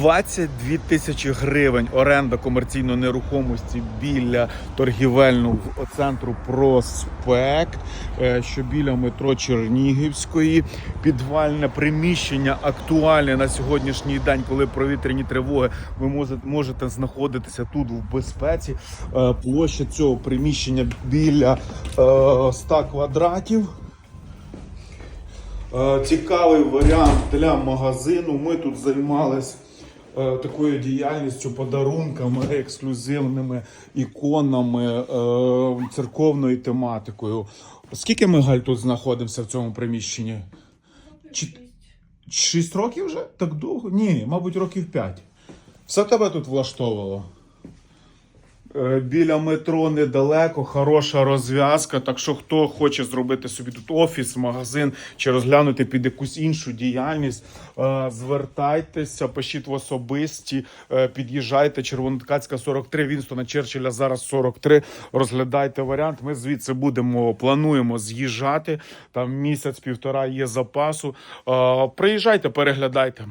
22 тисячі гривень оренда комерційної нерухомості біля торгівельного центру Проспект, е, що біля метро Чернігівської. Підвальне приміщення актуальне на сьогоднішній день, коли провітряні тривоги. Ви можете, знаходитися тут в безпеці. Е, Площа цього приміщення біля е, 100 квадратів. Е, Цікавий варіант для магазину. Ми тут займалися такою діяльністю, подарунками, ексклюзивними іконами, е, церковною тематикою. Скільки ми Галь тут знаходимося в цьому приміщенні? Шість років вже? Так довго? Ні, мабуть, років п'ять. Все тебе тут влаштовувало? Е, Біля метро недалеко, хороша розв'язка. Так що хто хоче зробити собі тут офіс, магазин чи розглянути під якусь іншу діяльність, е, звертайтеся, пишіть в особисті, е, під'їжджайте. Червоноткацька 43, Вінстона Черчилля зараз 43. Розглядайте варіант. Ми звідси будемо плануємо з'їжджати. Там місяць-півтора є запасу. Приїжджайте, переглядайте.